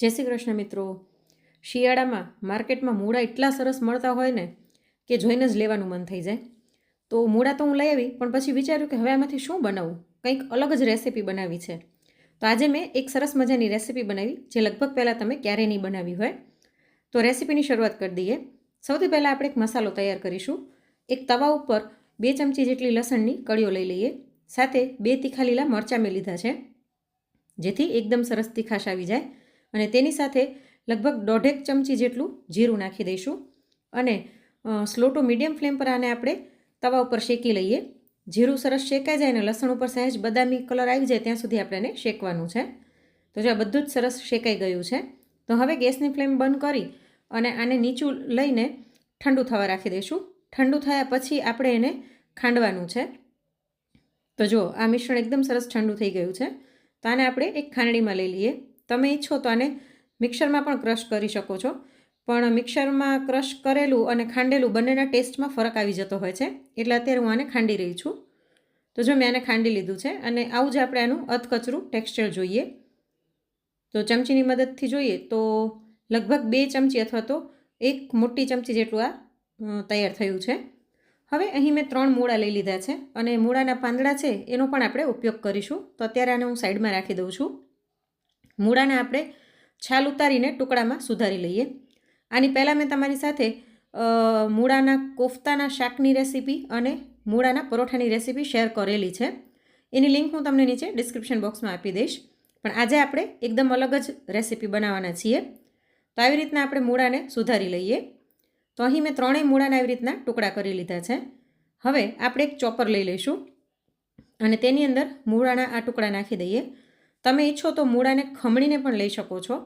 જય શ્રી કૃષ્ણ મિત્રો. શિયાળામાં માર્કેટમાં મૂળા એટલા સરસ મળતા હોય ને કે જોઈને જ લેવાનું મન થઈ જાય. તો મૂળા તો હું લઈ આવી, પણ પછી વિચાર્યું કે હવે આમાંથી શું બનાવું? કંઈક અલગ જ રેસીપી બનાવી છે. તો આજે મેં એક સરસ મજાની રેસીપી બનાવી, જે લગભગ પહેલાં તમે ક્યારેય નહીં બનાવી હોય. તો રેસીપીની શરૂઆત કરી દઈએ. સૌથી પહેલાં આપણે એક મસાલો તૈયાર કરીશું. એક તવા ઉપર બે ચમચી જેટલી લસણની કળીઓ લઈ લઈએ. સાથે બે તીખા લીલા મરચાં મેં લીધા છે, જેથી એકદમ સરસ તીખાશ આવી જાય. અને તેની સાથે લગભગ દોઢેક ચમચી જેટલું જીરું નાખી દઈશું. અને સ્લો ટુ મીડિયમ ફ્લેમ પર આને આપણે તવા ઉપર શેકી લઈએ. જીરું સરસ શેકાઈ જાય અને લસણ ઉપર સહેજ બદામી કલર આવી જાય ત્યાં સુધી આપણે એને શેકવાનું છે. તો જો આ બધું જ સરસ શેકાઈ ગયું છે, તો હવે ગેસની ફ્લેમ બંધ કરી અને આને નીચું લઈને ઠંડુ થવા રાખી દઈશું. ઠંડુ થયા પછી આપણે એને ખાંડવાનું છે. તો જો, આ મિશ્રણ એકદમ સરસ ઠંડુ થઈ ગયું છે. તો આને આપણે એક ખાંડણીમાં લઈ લઈએ. તમે ઈચ્છો તો આને મિક્સરમાં પણ ક્રશ કરી શકો છો. પણ મિક્સરમાં ક્રશ કરેલું અને ખાંડેલું બંનેના ટેસ્ટમાં ફરક આવી જતો હોય છે. એટલે અત્યારે હું આને ખાંડી રહી છું. તો જો મેં આને ખાંડી લીધું છે અને આવું જ આપણે આનું અધકચરું ટેક્સચર જોઈએ. તો ચમચીની મદદથી જોઈએ તો લગભગ બે ચમચી અથવા તો એક મોટી ચમચી જેટલું આ તૈયાર થયું છે. હવે અહીં મેં ત્રણ મૂળા લઈ લીધા છે અને મૂળાના પાંદડા છે એનો પણ આપણે ઉપયોગ કરીશું. તો અત્યારે આને હું સાઈડમાં રાખી દઉં છું. મૂળાને આપણે છાલ ઉતારીને ટુકડામાં સુધારી લઈએ. આની પહેલાં મેં તમારી સાથે મૂળાના કોફતાના શાકની રેસીપી અને મૂળાના પરોઠાની રેસીપી શેર કરેલી છે. એની લિંક હું તમને નીચે ડિસ્ક્રિપ્શન બોક્સમાં આપી દઈશ. પણ આજે આપણે એકદમ અલગ જ રેસીપી બનાવવાના છીએ. તો આવી રીતના આપણે મૂળાને સુધારી લઈએ. તો અહીં મેં ત્રણેય મૂળાના આવી રીતના ટુકડા કરી લીધા છે. હવે આપણે એક ચોપર લઈ લઈશું અને તેની અંદર મૂળાના આ ટુકડા નાખી દઈએ. તમે ઈચ્છો તો મૂળાને ખમણીને પણ લઈ શકો છો.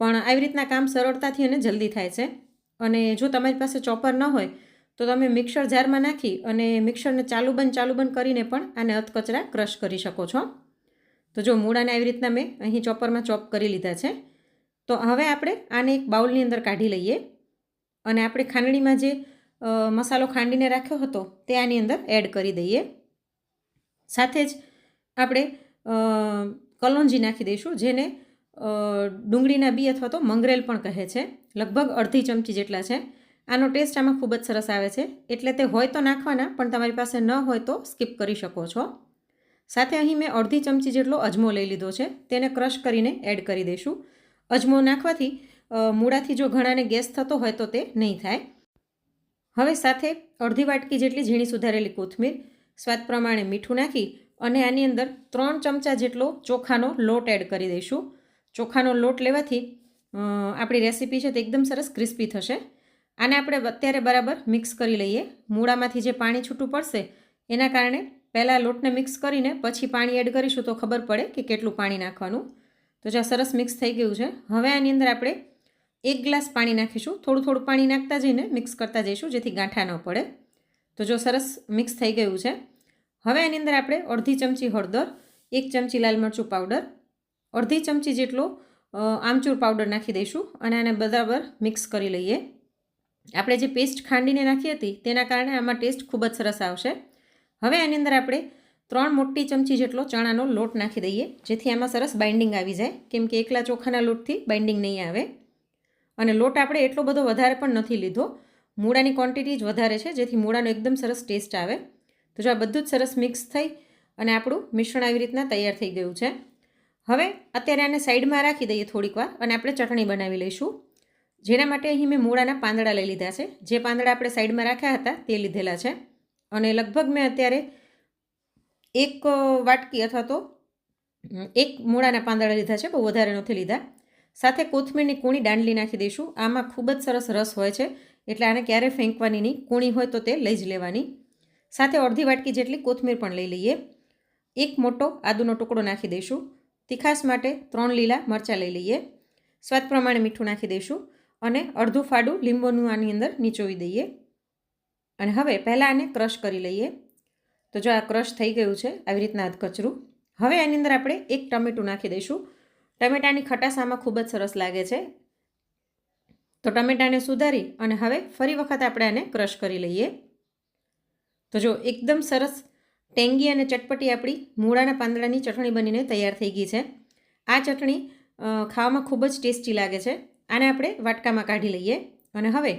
પણ આવી રીતના કામ સરળતાથી અને જલ્દી થાય છે. અને જો તમારી પાસે ચોપર ન હોય, તો તમે મિક્સર જારમાં નાખી અને મિક્સરને ચાલુ બંધ ચાલુ બંધ કરીને પણ આને અધકચરા ક્રશ કરી શકો છો. તો જો મૂળાને આવી રીતના મેં અહીં ચોપરમાં ચોપ કરી લીધા છે, તો હવે આપણે આને એક બાઉલની અંદર કાઢી લઈએ. અને આપણે ખાંડણીમાં જે મસાલો ખાંડીને રાખ્યો હતો, તે આની અંદર એડ કરી દઈએ. સાથે જ આપણે કલોંજી નાખી દઈશું, જેને ડુંગળીના બી અથવા તો મંગરેલ પણ કહે છે. લગભગ અડધી ચમચી જેટલા છે. આનો ટેસ્ટ આમાં ખૂબ જ સરસ આવે છે. એટલે તે હોય તો નાખવાના, પણ તમારી પાસે ન હોય તો સ્કીપ કરી શકો છો. સાથે અહીં મેં અડધી ચમચી જેટલો અજમો લઈ લીધો છે. તેને ક્રશ કરીને એડ કરી દઈશું. અજમો નાખવાથી મૂળાથી જો ઘણાને ગેસ થતો હોય તો તે નહીં થાય. હવે સાથે અડધી વાટકી જેટલી ઝીણી સુધારેલી કોથમીર, સ્વાદ પ્રમાણે મીઠું નાખી અને આની અંદર ત્રણ ચમચા જેટલો ચોખાનો લોટ એડ કરી દઈશું. ચોખાનો લોટ લેવાથી આપણી રેસીપી છે તે એકદમ સરસ ક્રિસ્પી થશે. આને આપણે અત્યારે બરાબર મિક્સ કરી લઈએ. મૂળામાંથી જે પાણી છૂટું પડશે, એના કારણે પહેલાં લોટને મિક્સ કરીને પછી પાણી એડ કરીશું તો ખબર પડે કે કેટલું પાણી નાખવાનું. તો જ્યાં સરસ મિક્સ થઈ ગયું છે, હવે આની અંદર આપણે એક ગ્લાસ પાણી નાખીશું. થોડું થોડું પાણી નાખતા જઈને મિક્સ કરતા જઈશું જેથી ગાંઠા ન પડે. તો જો સરસ મિક્સ થઈ ગયું છે હવે એની અંદર આપણે અડધી ચમચી હળદર, એક ચમચી લાલ મરચું પાવડર અડધી ચમચી જેટલો આમચૂર પાવડર નાખી દઈશું અને આને બરાબર મિક્સ કરી લઈએ. આપણે જે પેસ્ટ ખાંડીને નાખી હતી તેના કારણે આમાં ટેસ્ટ ખૂબ જ સરસ આવશે. હવે આની અંદર આપણે ત્રણ મોટી ચમચી જેટલો ચણાનો લોટ નાખી દઈએ, જેથી આમાં સરસ બાઇન્ડિંગ આવી જાય, કેમ કે એકલા ચોખાના લોટથી બાઇન્ડિંગ નહીં આવે. અને લોટ આપણે એટલો બધો વધારે પણ નથી લીધો. મૂળાની ક્વોન્ટિટી જ વધારે છે, જેથી મૂળાનો એકદમ સરસ ટેસ્ટ આવે. તો જો આ બધું જ સરસ મિક્સ થઈ અને આપણું મિશ્રણ આવી રીતના તૈયાર થઈ ગયું છે. હવે અત્યારે આને સાઈડમાં રાખી દઈએ થોડીક વાર અને આપણે ચટણી બનાવી લઈશું. જેના માટે અહીં મેં મૂળાના પાંદડા લઈ લીધા છે. જે પાંદડા આપણે સાઈડમાં રાખ્યા હતા તે લીધેલા છે. અને લગભગ મેં અત્યારે એક વાટકી અથવા તો એક મૂળાના પાંદડા લીધા છે, બહુ વધારે નથી લીધા. સાથે કોથમીરની કૂણી દાંડલી નાખી દઈશું. આમાં ખૂબ જ સરસ રસ હોય છે. એટલે આને ક્યારેય ફેંકવાની નહીં. કૂણી હોય તો તે લઈ જ લેવાની. સાથે અડધી વાટકી જેટલી કોથમીર પણ લઈ લઈએ. એક મોટો આદુનો ટુકડો નાખી દઈશું. તીખાસ માટે ત્રણ લીલા મરચાં લઈ લઈએ. સ્વાદ પ્રમાણે મીઠું નાખી દઈશું અને અડધું ફાડું લીંબુનું આની અંદર નીચોવી દઈએ. અને હવે પહેલાં આને ક્રશ કરી લઈએ. તો જો આ ક્રશ થઈ ગયું છે, આવી રીતના કચરું. હવે આની અંદર આપણે એક ટમેટું નાખી દઈશું. ટમેટાની ખટાશ ખૂબ જ સરસ લાગે છે. તો ટમેટાને સુધારી અને હવે ફરી વખત આપણે આને ક્રશ કરી લઈએ. તો જો એકદમ સરસ, ટેંગી અને ચટપટી આપણી મૂળાના પાંદડાની ચટણી બનીને તૈયાર થઈ ગઈ છે. આ ચટણી ખાવામાં ખૂબ જ ટેસ્ટી લાગે છે. આને આપણે વાટકામાં કાઢી લઈએ અને હવે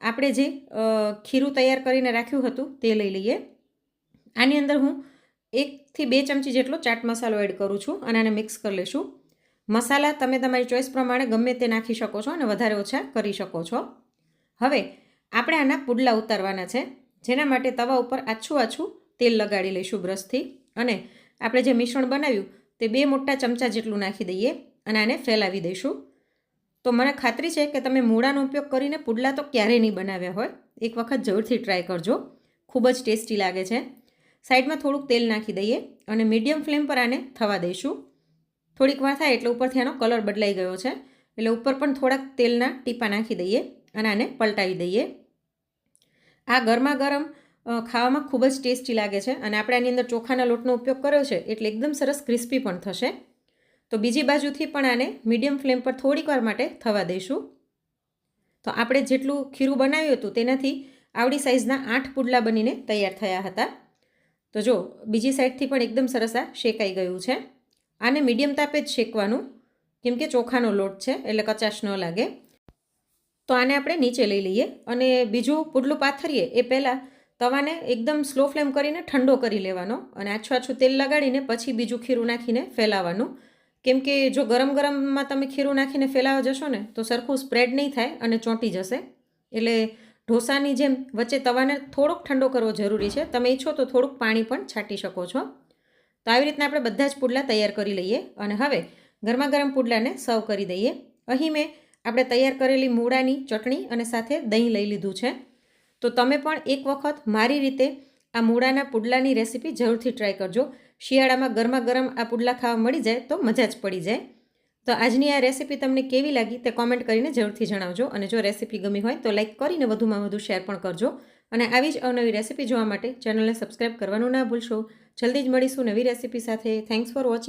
આપણે જે ખીરું તૈયાર કરીને રાખ્યું હતું તે લઈ લઈએ. આની અંદર હું એકથી બે ચમચી જેટલો ચાટ મસાલો એડ કરું છું અને આને મિક્સ કરી લઈશું મસાલા તમે તમારી ચોઈસ પ્રમાણે ગમે તે નાખી શકો છો અને વધારે ઓછા કરી શકો છો. હવે આપણે આના પુડલા ઉતારવાના છે. જેના માટે તવા ઉપર આછું આછું તેલ લગાડી લઈશું બ્રશથી. અને આપણે જે મિશ્રણ બનાવ્યું તે બે મોટા ચમચા જેટલું નાખી દઈએ અને આને ફેલાવી દઈશું. તો મને ખાતરી છે કે તમે મૂળાનો ઉપયોગ કરીને પુડલા તો ક્યારેય નહીં બનાવ્યા હોય. એક વખત જરૂરથી ટ્રાય કરજો. ખૂબ જ ટેસ્ટી લાગે છે. સાઈડમાં થોડુંક તેલ નાખી દઈએ અને મીડિયમ ફ્લેમ પર આને થવા દઈશું. થોડીક વાર થાય એટલે ઉપરથી આનો કલર બદલાઈ ગયો છે. એટલે ઉપર પણ થોડાક તેલના ટીપા નાખી દઈએ અને આને પલટાવી દઈએ. આ ગરમા ગરમ ખાવામાં ખૂબ જ ટેસ્ટી લાગે છે અને આપણે આની અંદર ચોખાના લોટનો ઉપયોગ કર્યો છે એટલે એકદમ સરસ ક્રિસ્પી પણ થશે. તો બીજી બાજુથી પણ આને મીડિયમ ફ્લેમ પર થોડીક વાર માટે થવા દઈશું. તો આપણે જેટલું ખીરું બનાવ્યું હતું તેનાથી આવડી સાઇઝના આઠ પુડલા બનીને તૈયાર થયા હતા. તો જો, બીજી સાઈડથી પણ એકદમ સરસ આ શેકાઈ ગયું છે. આને મીડિયમ તાપે જ શેકવાનું, કેમ કે ચોખાનો લોટ છે એટલે કચાશ ન લાગે. તો આને આપણે નીચે લઈ લઈએ અને બીજું પુડલું પાથરીએ એ પહેલાં તવાને એકદમ સ્લો ફ્લેમ કરીને ઠંડો કરી લેવાનો અને આછું આછું તેલ લગાડીને પછી બીજું ખીરું નાખીને ફેલાવવાનું કેમ કે જો ગરમ ગરમમાં તમે ખીરું નાખીને ફેલાવા જશો ને, તો સરખું સ્પ્રેડ નહીં થાય અને ચોંટી જશે. એટલે ઢોસાની જેમ વચ્ચે તવાને થોડોક ઠંડો કરવો જરૂરી છે. તમે ઈચ્છો તો થોડુંક પાણી પણ છાંટી શકો છો. તો આવી રીતના આપણે બધા જ પુડલા તૈયાર કરી લઈએ અને હવે ગરમા ગરમ પુડલાને સર્વ કરી દઈએ. અહીં મેં આપણે તૈયાર કરેલી મૂળાની ચટણી અને સાથે દહીં લઈ લીધું છે. તો તમે પણ એક વખત મારી રીતે આ મૂળાના પુડલાની રેસીપી જરૂરથી ટ્રાય કરજો. શિયાળામાં ગરમા ગરમ આ પુડલા ખાવા મળી જાય તો મજા જ પડી જાય. તો આજની આ રેસીપી તમને કેવી લાગી તે કોમેન્ટ કરીને જરૂરથી જણાવજો અને જો રેસીપી ગમી હોય તો લાઇક કરીને વધુમાં વધુ શેર પણ કરજો. અને આવી જ અવનવી રેસીપી જોવા માટે ચેનલને સબસ્ક્રાઈબ કરવાનું ના ભૂલશો. જલ્દી જ મળીશું નવી રેસીપી સાથે. Thanks for watching